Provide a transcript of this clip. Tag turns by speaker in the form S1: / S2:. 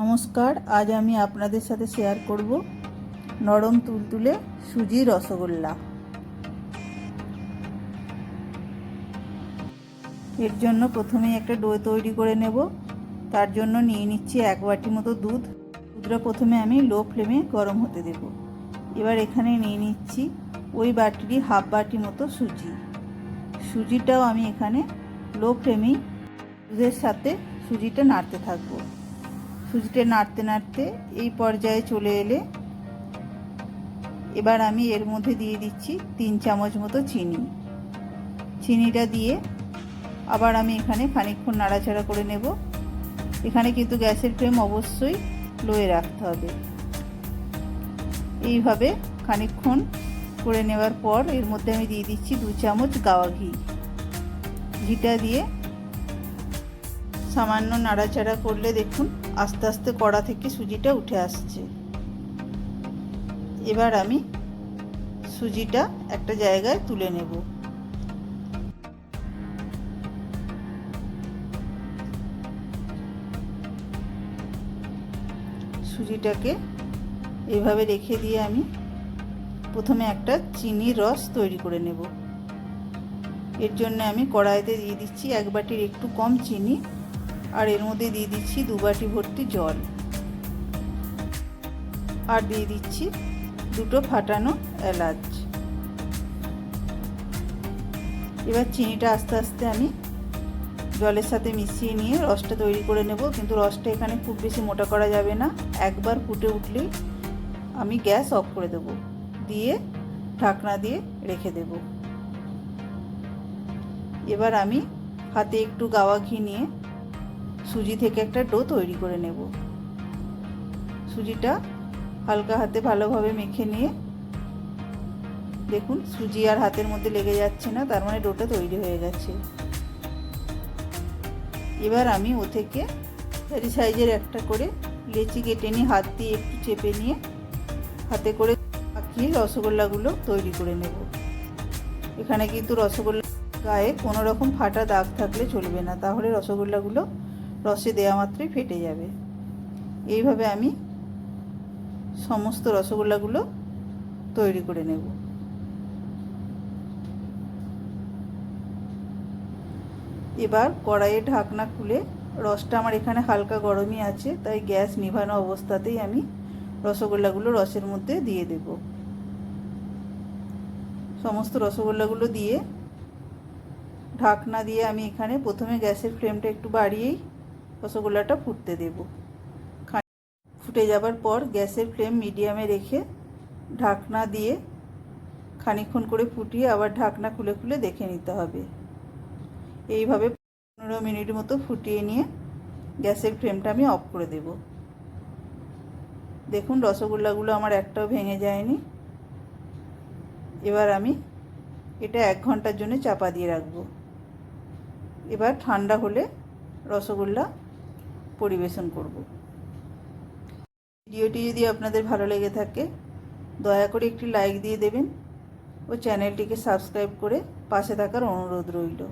S1: নমস্কার, আজ আমি আপনাদের সাথে শেয়ার করব নরম তুলতুলে সুজি রসগোল্লা। এর জন্য প্রথমে একটা ডো তৈরি করে নেব। তার জন্য নিয়ে নিচ্ছি এক বাটি মতো দুধ। দুধটা প্রথমে আমি লো ফ্লেমে গরম হতে দেব। এবার এখানে নিয়ে নিচ্ছি ওই বাটিরই হাফ বাটি মতো সুজি। সুজিটাও আমি এখানে লো ফ্লেমেই দুধের সাথে সুজিটা নাড়তে থাকব। সুজিটা নাড়তে নাড়তে এই পর্যায়ে চলে এলে এবার আমি এর মধ্যে দিয়ে দিচ্ছি তিন চামচ মতো চিনি। চিনিটা দিয়ে আবার আমি এখানে খানিকক্ষণ নাড়াচাড়া করে নেব। এখানে কিন্তু গ্যাসের ফ্লেম অবশ্যই লোয়ে রাখতে হবে। এইভাবে খানিকক্ষণ করে নেওয়ার পর এর মধ্যে আমি দিয়ে দিচ্ছি দু চামচ গাওয়া ঘি। ঘিটা দিয়ে সামান্য নাড়াচাড়া করলে দেখুন আস্তে আস্তে কড়া থেকে সুজিটা উঠে আসছে। এবার আমি সুজিটা একটা জায়গায় তুলে নেব। সুজিটাকে এভাবে রেখে দিয়ে আমি প্রথমে একটা চিনির রস তৈরি করে নেব। এর জন্য আমি কড়াইতে দিয়ে দিচ্ছি এক বাটির একটু কম চিনি। আর এর মধ্যে দিয়ে দিচ্ছি দু বাটি ভর্তি জল। আর দিয়ে দিচ্ছি দুটো ফাটানো এলাচ। এবার চিনিটা আস্তে আস্তে আমি জলের সাথে মিশিয়ে নিয়ে রসটা তৈরি করে নেব, কিন্তু রসটা এখানে খুব বেশি মোটা করা যাবে না। একবার ফুটে উঠলেই আমি গ্যাস অফ করে দেব, দিয়ে ঢাকনা দিয়ে রেখে দেব। এবার আমি হাতে একটু গাওয়া ঘি নিয়ে সুজি থেকে একটা ডো তৈরি করে নেব। সুজিটা হালকা হাতে ভালোভাবে মেখে নিয়ে, দেখুন সুজি আর হাতের মধ্যে লেগে যাচ্ছে না, তার মানে ডোটা তৈরি হয়ে গেছে। এবার আমি ও থেকে চারি সাইজের একটা করে লেচি কেটে নিয়ে হাত দিয়ে একটু চেপে নিয়ে হাতে করে পাকিয়ে রসগোল্লাগুলো তৈরি করে নেব। এখানে কিন্তু রসগোল্লা গায়ে কোনো রকম ফাটা দাগ থাকলে চলবে না, তাহলে রসগোল্লাগুলো রসে দেওয়া মাত্রই ফেটে যাবে। এইভাবে আমি সমস্ত রসগোল্লাগুলো তৈরি করে নেব। এবার কড়াইয়ে ঢাকনা খুলে রসটা আমার এখানে হালকা গরমই আছে, তাই গ্যাস নিভানো অবস্থাতেই আমি রসগোল্লাগুলো রসের মধ্যে দিয়ে দেব। সমস্ত রসগোল্লাগুলো দিয়ে ঢাকনা দিয়ে আমি এখানে প্রথমে গ্যাসের ফ্লেমটা একটু বাড়িয়েই রসগোল্লাটা ফুটতে দেব। ফুটে যাবার পর গ্যাসের ফ্লেম মিডিয়ামে রেখে ঢাকনা দিয়ে খানিক্ষণ করে ফুটিয়ে আবার ঢাকনা খুলে খুলে দেখে নিতে হবে। এইভাবে পনেরো মিনিট মতো ফুটিয়ে নিয়ে গ্যাসের ফ্লেমটা আমি অফ করে দেব। দেখুন রসগোল্লাগুলো আমার একটাও ভেঙে যায়নি। এবার আমি এটা এক ঘণ্টার জন্য চাপা দিয়ে রাখব। এবার ঠান্ডা হলে রসগোল্লা পরিবেশন করব। ভিডিওটি যদি আপনাদের ভালো লেগে থাকে, দয়া করে একটি লাইক দিয়ে দেবেন ও চ্যানেলটিকে সাবস্ক্রাইব করে পাশে থাকার অনুরোধ রইল।